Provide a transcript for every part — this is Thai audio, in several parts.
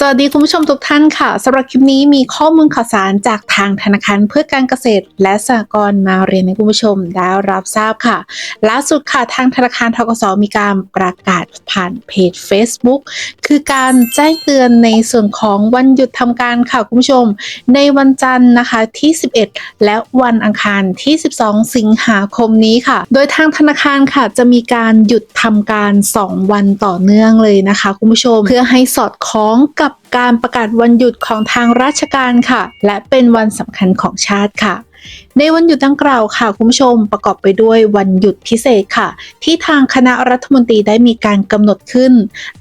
สวัสดีคุณผู้ชมทุกท่านค่ะสำหรับคลิปนี้มีข้อมูลข่าวสารจากทางธนาคารเพื่อการเกษตร และสหกรณ์มาเรียนให้คุณผู้ชมได้รับทราบค่ะล่าสุดค่ะทางธนาคารทกสมีการประกาศผ่านเพจ Facebook คือการแจ้งเตือนในส่วนของวันหยุดทำการค่ะคุณผู้ชม ในวันจันทร์นะคะที่ 11 และวันอังคารที่ 12 สิงหาคมนี้ค่ะ โดยทางธนาคารค่ะจะมีการหยุดทำการ 2 วันต่อเนื่องเลยนะคะ คุณผู้ชมเพื่อให้สอดคล้องกับการประกาศวันหยุดของทางราชการค่ะ และเป็นวันสำคัญของชาติค่ะ ในวันหยุดดังกล่าวค่ะคุณผู้ชมประกอบไปด้วยวันหยุดพิเศษค่ะ ที่ทางคณะรัฐมนตรีได้มีการกำหนดขึ้น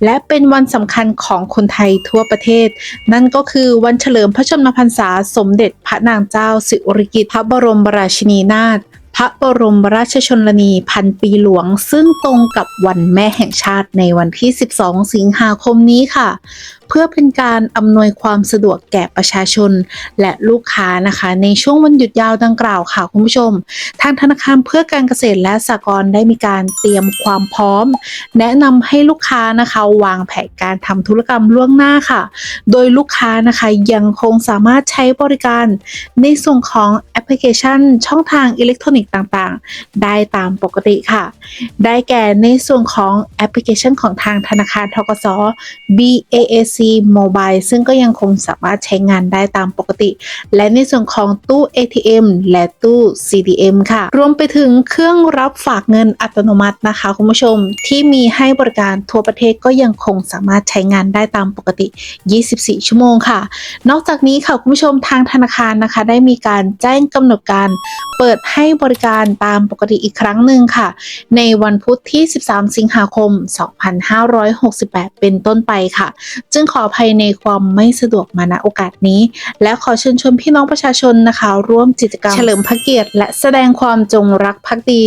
และเป็นวันสำคัญของคนไทยทั่วประเทศ นั่นก็คือวันเฉลิมพระชนมพรรษาสมเด็จพระนางเจ้าสิริกิติ์พระบรมราชินีนาถ พระบรมราชชนนีพันปีหลวง ซึ่งตรงกับวันแม่แห่งชาติในวันที่ 12 สิงหาคมนี้ค่ะ เพื่อเป็นการอำนวยความสะดวกแก่ประชาชนและลูกค้านะคะ ในช่วงวันหยุดยาวดังกล่าวค่ะคุณผู้ชม ทางธนาคารเพื่อการเกษตรและสหกรณ์ได้มีการเตรียมความพร้อม แนะนำให้ลูกค้านะคะ วางแผนการทำธุรกรรมล่วงหน้าค่ะ โดยลูกค้านะคะยังคงสามารถใช้บริการในส่วนของ พลิเคชัน ช่องทางอิเล็กทรอนิกส์ต่างๆ ได้ตามปกติค่ะ ได้แก่ในส่วนของแอปพลิเคชันของทางธนาคารทกส BAAC Mobile ซึ่งก็ยังคงสามารถใช้งานได้ตามปกติ และในส่วนของตู้ ATM และตู้ CDM ค่ะ รวมไปถึงเครื่องรับฝากเงินอัตโนมัตินะคะคุณผู้ชมที่มีให้บริการทั่วประเทศก็ยังคงสามารถใช้งานได้ตามปกติ 24 ชั่วโมงค่ะ นอกจากนี้ค่ะคุณผู้ชมทางธนาคารนะคะ ได้มีการแจ้งกำหนดการเปิดให้บริการตามปกติอีกครั้งหนึ่งค่ะ ในวันพุธที่ 13 สิงหาคม 2568 เป็นต้นไปค่ะ จึงขออภัยในความไม่สะดวกมาณโอกาสนี้ และขอเชิญชวนพี่น้องประชาชนนะคะ ร่วมกิจกรรมเฉลิมพระเกียรติ และแสดงความจงรักภักดี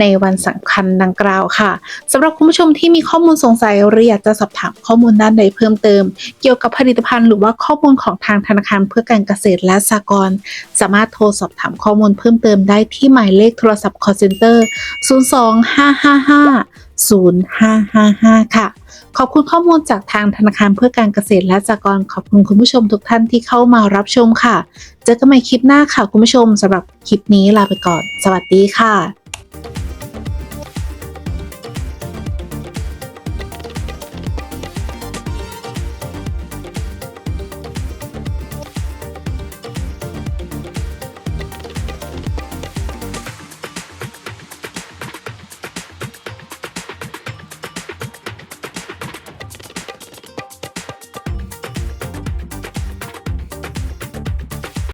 ในวันสำคัญดังกล่าวค่ะสำหรับคุณผู้ชมที่มีข้อมูลสงสัยหรืออยากจะสอบถามข้อมูลด้านใดเพิ่มเติม เกี่ยวกับผลิตภัณฑ์หรือว่าข้อมูลของทางธนาคารเพื่อการเกษตรและสหกรณ์สามารถโทรสอบอบถามข้อมูลเพิ่มเติมได้ที่หมายเลขโทรศัพท์ call center 025550555 ค่ะ ขอบคุณข้อมูลจากทางธนาคารเพื่อการเกษตรและสหกรณ์ขอบคุณคุณผู้ชมทุกท่านที่เข้ามารับชมค่ะ เจอกันใหม่คลิปหน้าค่ะคุณผู้ชมสำหรับคลิปนี้ลาไปก่อน สวัสดีค่ะ